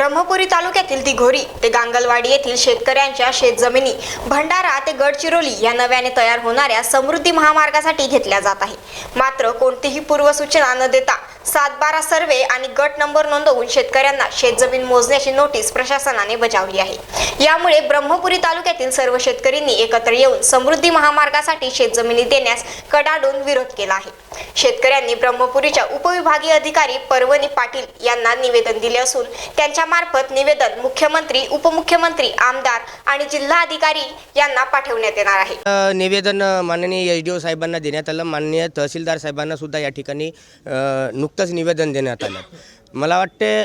ब्रह्मपुरी तालुक्यातील दिघोरी ते गांगलवाडी येथील शेतकऱ्यांच्या शेतजमिनी भंडारा ते गडचिरोली या नव्याने तयार होणाऱ्या समृद्धी महामार्गासाठी घेतल्या जात आहे. मात्र कोणतीही पूर्वसूचना न देता सात बारा सर्वे आणि गट नंबर नोंदवून शेतकऱ्यांना शेतजमीन मोजण्याची नोटीस प्रशासनाने बजावली आहे. यामुळे ब्रह्मपुरी तालुक्यातील सर्व शेतकऱ्यांनी एकत्र येऊन समृद्धी महामार्गासाठी शेतजमिनी देण्यास कडाडून विरोध केला आहे. शेतकऱ्यांनी ब्रह्मपुरीच्या उपविभागीय अधिकारी पर्वणी पाटील यांना निवेदन दिले असून त्यांच्या मार्फत निवेदन मुख्यमंत्री उपमुख्यमंत्री आमदार आणि जिल्हा अधिकारी यांना पाठवण्यात येणार आहे. निवेदन माननीय एच डी ओ साहेबांना देण्यात आलं. माननीय तहसीलदार साहेबांना सुद्धा या ठिकाणी नुकतंच निवेदन देण्यात आलं. मला वाटते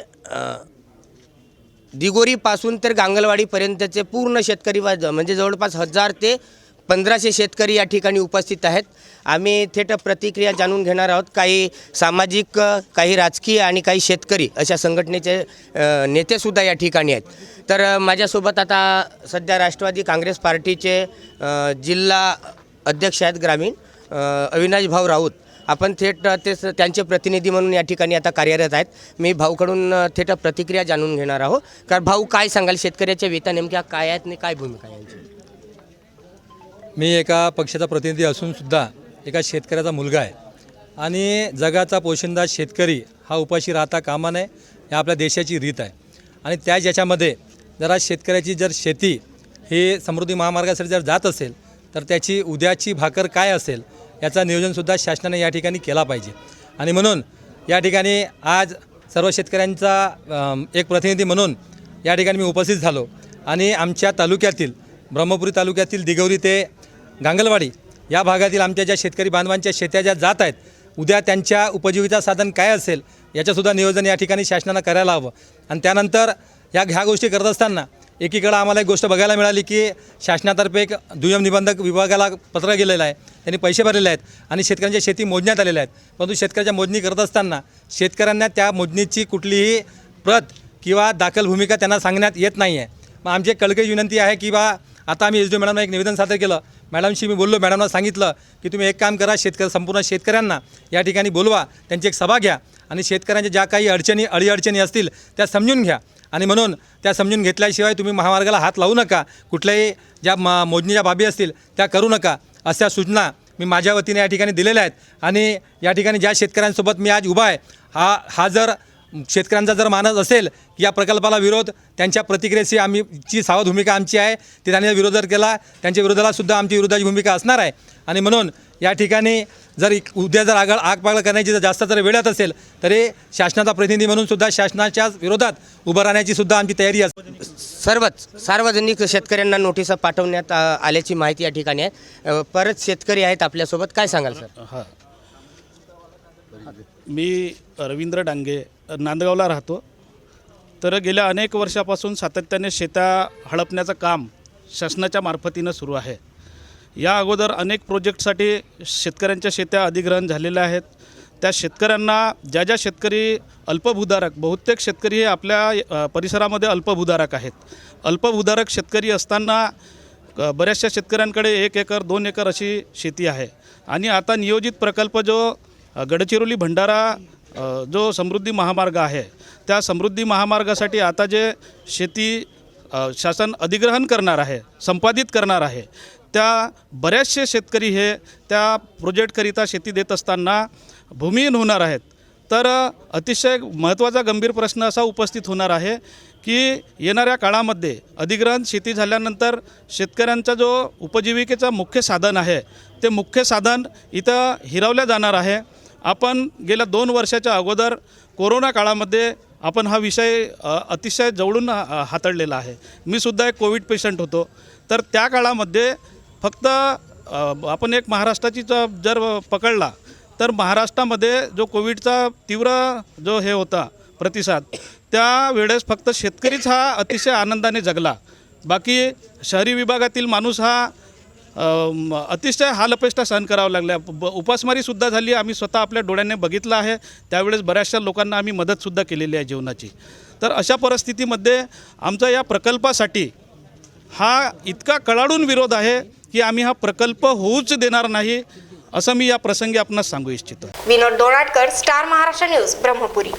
दिगोरीपासून तर गांगलवाडीपर्यंतचे पूर्ण शेतकरी म्हणजे जवळपास हजार ते पंधराशे शेतकरी या ठिकाणी उपस्थित आहेत. आम्ही थेट प्रतिक्रिया जाणून घेणार आहोत. काही सामाजिक काही राजकीय आणि काही शेतकरी अशा संघटनेचे नेतेसुद्धा या ठिकाणी आहेत. तर माझ्यासोबत आता सध्या राष्ट्रवादी काँग्रेस पार्टीचे जिल्हा अध्यक्ष आहेत ग्रामीण अविनाश भाऊ राऊत. आपण थेट ते स- त्यांचे प्रतिनिधी म्हणून या ठिकाणी आता कार्यरत आहेत. मी भाऊकडून थेट प्रतिक्रिया जाणून घेणार आहोत कारण भाऊ काय सांगाल? शेतकऱ्याच्या वेता नेमक्या काय आहेत आणि काय भूमिका यांची? मी एका पक्षाचा प्रतिनिधी असूनसुद्धा एका शेतकऱ्याचा मुलगा आहे. आणि जगाचा पोशिंदा शेतकरी हा उपाशी राहता कामा नये या आपल्या देशाची रीत आहे. आणि त्याच याच्यामध्ये जरा शेतकऱ्याची जर शेती ही समृद्धी महामार्गासाठी जर जात असेल तर त्याची उद्याची भाकर काय असेल याचा नियोजनसुद्धा शासनाने या ठिकाणी केला पाहिजे. आणि म्हणून या ठिकाणी आज सर्व शेतकऱ्यांचा एक प्रतिनिधी म्हणून या ठिकाणी मी उपस्थित झालो. आणि आमच्या तालुक्यातील ब्रह्मपुरी तालुक्यातील दिगवरी ते गांगलवाडी या भागातील आमच्या ज्या शेतकरी बांधवांच्या शेत्या ज्या जात आहेत उद्या त्यांच्या उपजीविका साधन काय असेल याच्यासुद्धा नियोजन या ठिकाणी शासनानं करायला हवं. आणि त्यानंतर या ह्या गोष्टी करत असताना एकीकडं आम्हाला एक गोष्ट बघायला मिळाली की शासनातर्फे एक दुय्यम निबंधक विभागाला पत्र गेलेलं आहे त्यांनी पैसे भरलेले आहेत आणि शेतकऱ्यांच्या शेती मोजण्यात आलेल्या आहेत. परंतु शेतकऱ्याच्या मोजणी करत असताना शेतकऱ्यांना त्या मोजणीची कुठलीही प्रत किंवा दाखल भूमिका त्यांना सांगण्यात येत नाही आहे मग आमची कळकळी विनंती आहे की बा आता आम्ही एस डी मॅडमला एक निवेदन सादर केलं. मॅडमशी मी बोललो मॅडमला सांगितलं की तुम्ही एक काम करा शेतकरी संपूर्ण शेतकऱ्यांना या ठिकाणी बोलवा त्यांची एक सभा घ्या आणि शेतकऱ्यांच्या ज्या काही अडचणी अडीअडचणी असतील त्या समजून घ्या. आणि म्हणून त्या समजून घेतल्याशिवाय तुम्ही महामार्गाला हात लावू नका. कुठल्याही ज्या म मोजणीच्या बाबी असतील त्या करू नका. अशा सूचना मी माझ्या वतीने या ठिकाणी दिलेल्या आहेत. आणि या ठिकाणी ज्या शेतकऱ्यांसोबत मी आज उभा आहे हा हा जर शेतकऱ्यांचा जर मानस असेल की या प्रकल्पाला विरोध त्यांच्या प्रतिक्रियेची आम्ही ची सावध भूमिका आमची आहे ती त्यांनी विरोध जर केला त्यांच्या विरोधाला सुद्धा आमची विरोधाची भूमिका असणार आहे. आणि म्हणून या ठिकाणी जर उद्या जर आगळ आग पागळ करण्याची जर जास्त जर वेळात असेल तरी शासनाचा प्रतिनिधी म्हणून सुद्धा शासनाच्या विरोधात उभं राहण्याची सुद्धा आमची तयारी असते सर्वच सार्वजनिक शेतकऱ्यांना नोटिसा पाठवण्यात आल्याची माहिती या ठिकाणी आहे. परत शेतकरी आहेत आपल्यासोबत काय सांगाल सर? हां. मी रवींद्र डांगे नांदगावला राहतो. तर गेल्या अनेक वर्षापासून सातत्याने शेता हडपण्याचं काम शासनाच्या मार्फतीनं सुरू आहे. या अगोदर अनेक प्रोजेक्टसाठी शेतकऱ्यांच्या शेत्या अधिग्रहण झालेल्या आहेत. त्या शेतकऱ्यांना ज्या ज्या शेतकरी अल्पभूधारक बहुतेक शेतकरी हे आपल्या परिसरामध्ये अल्पभूधारक आहेत. अल्पभूधारक शेतकरी असताना बऱ्याचशा शेतकऱ्यांकडे एक एकर दोन एकर अशी शेती आहे. आणि आता नियोजित प्रकल्प जो गडचिरोली भंडारा जो समृद्धी महामार्ग आहे त्या समृद्धी महामार्गासाठी आता जे शेती शासन अधिग्रहण करणार आहे संपादित करणार आहे त्या बऱ्याचशे शेतकरी हे त्या प्रोजेक्टकरिता शेती देत असताना भूमिहीन होणार आहेत. तर अतिशय महत्त्वाचा गंभीर प्रश्न असा उपस्थित होणार आहे की येणाऱ्या काळामध्ये अधिग्रहण शेती झाल्यानंतर शेतकऱ्यांचा जो उपजीविकेचा मुख्य साधन आहे ते मुख्य साधन इथं हिरावल्या जाणार आहे. आपण गेल्या दोन वर्षाच्या अगोदर कोरोना काळामध्ये आपण हा विषय अतिशय जवळून हाताळलेला आहे. मी सुद्धा एक कोविड पेशंट होतो. तर त्या काळामध्ये फक्त आपण एक महाराष्ट्राची जर पकडला तर महाराष्ट्रामध्ये जो कोविडचा तीव्र जो हे होता प्रतिसाद त्यावेळेस फक्त शेतकरीच हा अतिशय आनंदाने जगला. बाकी शहरी विभागातील माणूस हा अतिशय हालअपेष्टा सहन करावं लागल्या. ब- उपासमारीसुद्धा झाली. आम्ही स्वतः आपल्या डोळ्याने बघितलं आहे. त्यावेळेस बऱ्याचशा लोकांना आम्ही मदतसुद्धा केलेली आहे जीवनाची. तर अशा परिस्थितीमध्ये आमचा या प्रकल्पासाठी हा इतका कळाडून विरोध आहे की आम्ही हा प्रकल्प होऊच देणार नाही असं मी या प्रसंगी आपणास सांगू इच्छितो. Vinod Donatkar star Maharashtra news Brahmapuri.